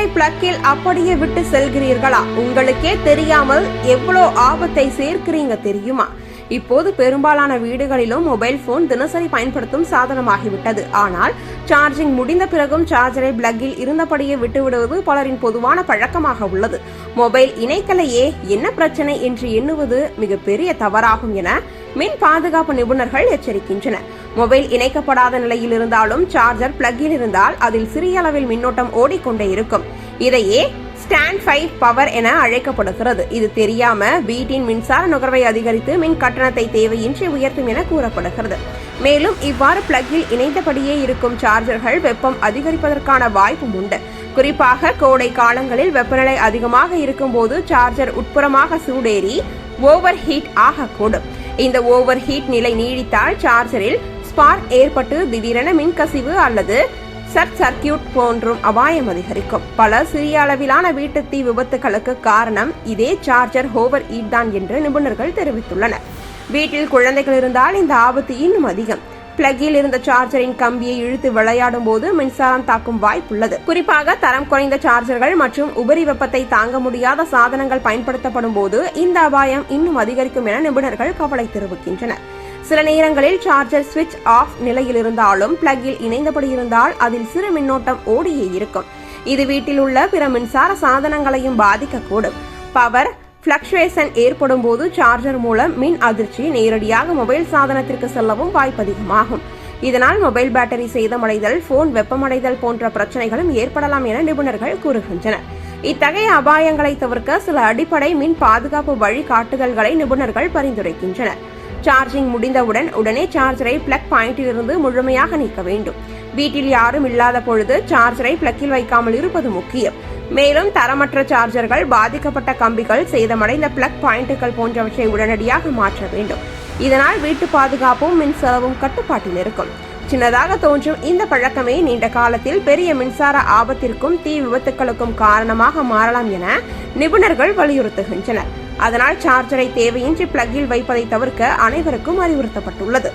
சார்ஜரை பிளக்கில் அப்படியே விட்டு செல்கிறீர்களா? உங்களுக்கே தெரியாமல் எவ்வளோ ஆபத்தை சேர்க்கிறீங்க தெரியுமா? இப்போது பெரும்பாலான வீடுகளிலும் மொபைல் போன் தினசரி பயன்படுத்தும் சாதனமாகிவிட்டது. ஆனால் சார்ஜிங் முடிந்த பிறகும் சார்ஜரை பிளக்கில் இருந்தபடியே விட்டுவிடுவது பலரின் பொதுவான பழக்கமாக உள்ளது. மொபைல் இணைக்கலையே என்ன பிரச்சனை என்று எண்ணுவது மிகப்பெரிய தவறாகும் என மின் பாதுகாப்பு நிபுணர்கள் எச்சரிக்கின்றனர். மொபைல் இணைக்கப்படாத நிலையில் இருந்தாலும் சார்ஜர் பிளக்கில் இருந்தால் அதில் சிறிய அளவில் மின்னோட்டம் ஓடிக்கொண்டே இருக்கும். இதையே ஸ்டாண்ட் ஃபைவ் பவர் என அழைக்கப்படுகிறது. இது தெரியாம வீட்டின் மின்சார நுகர்வை அதிகரித்து மின் கட்டணத்தை தேவையின்றி உயர்த்தும் என கூறப்படுகிறது. மேலும் இவ்வாறு பிளக்கில் இணைந்தபடியே இருக்கும் சார்ஜர்கள் வெப்பம் அதிகரிப்பதற்கான வாய்ப்பும் உண்டு. குறிப்பாக கோடை காலங்களில் வெப்பநிலை அதிகமாக இருக்கும்போது சார்ஜர் உட்புறமாக சூடேறி ஓவர் ஹீட் ஆகக்கூடும். இந்த ஓவர் ஹீட் நிலை நீடித்தால் சார்ஜரில் ஸ்பார்க் ஏற்பட்டு திடீரென மின்கசிவு அல்லது சர்ட் சர்க்கியூட் போன்றும் அபாயம் அதிகரிக்கும். பல சிறிய அளவிலான வீட்டு தீ விபத்துகளுக்கு காரணம் இதே சார்ஜர் ஹோவர் ஈட் தான் என்று நிபுணர்கள் தெரிவித்துள்ளனர். வீட்டில் குழந்தைகள் இருந்தால் இந்த ஆபத்து இன்னும் அதிகம். பிளக்கில் இருந்த சார்ஜரின் கம்பியை இழுத்து விளையாடும் போது மின்சாரம் தாக்கும் வாய்ப்புள்ளது குறிப்பாக தரம் குறைந்த சார்ஜர்கள் மற்றும் உபரி வெப்பத்தை தாங்க முடியாத சாதனங்கள் பயன்படுத்தப்படும் போது இந்த அபாயம் இன்னும் அதிகரிக்கும் என நிபுணர்கள் கவலை தெரிவிக்கின்றனர். சில நேரங்களில் சார்ஜர் சுவிட்ச் ஆஃப் நிலையில் இருந்தாலும் பிளக்கில் இணைந்தபடி இருந்தால் அதில் சிறு மின்னோட்டம் ஓடியே இருக்கும். இது வீட்டில் உள்ள பிற மின்சார சாதனங்களையும் பாதிக்கக்கூடும். பவர் பிளக்சுவேஷன் ஏற்படும் போது சார்ஜர் மூலம் மின் அதிர்ச்சி நேரடியாக மொபைல் சாதனத்திற்கு செல்லவும் வாய்ப்பு அதிகமாகும். இதனால் மொபைல் பேட்டரி சேதமடைதல் போன் வெப்பமடைதல் போன்ற பிரச்சனைகளும் ஏற்படலாம் என நிபுணர்கள் கூறுகின்றனர். இத்தகைய அபாயங்களை தவிர்க்க சில அடிப்படை மின் பாதுகாப்பு வழிகாட்டுதல்களை நிபுணர்கள் பரிந்துரைக்கின்றனர். சார்ஜிங் முடிந்தவுடன் உடனே சார்ஜரை பிளக் பாயிண்டிலிருந்து முழுமையாக நீக்க வேண்டும். வீட்டில் யாரும் இல்லாத பொழுது சார்ஜரை பிளக்கில் வைக்காமல் இருப்பது முக்கியம். மேலும் தரமற்ற சார்ஜர்கள் பாதிக்கப்பட்ட கம்பிகள் சேதமடைந்த பிளக் பாயிண்டுகள் போன்றவற்றை உடனடியாக மாற்ற வேண்டும். இதனால் வீட்டு பாதுகாப்பும் மின் செலவும் கட்டுப்பாட்டில் இருக்கும். சின்னதாக தோன்றும் இந்த பழக்கமே நீண்ட காலத்தில் பெரிய மின்சார ஆபத்திற்கும் தீ விபத்துக்களுக்கும் காரணமாக மாறலாம் என நிபுணர்கள் வலியுறுத்துகின்றனர். அதனால் சார்ஜரை தேவையின்றி பிளக்கில் வைப்பதை தவிர்க்க அனைவருக்கும் அறிவுறுத்தப்பட்டுள்ளது.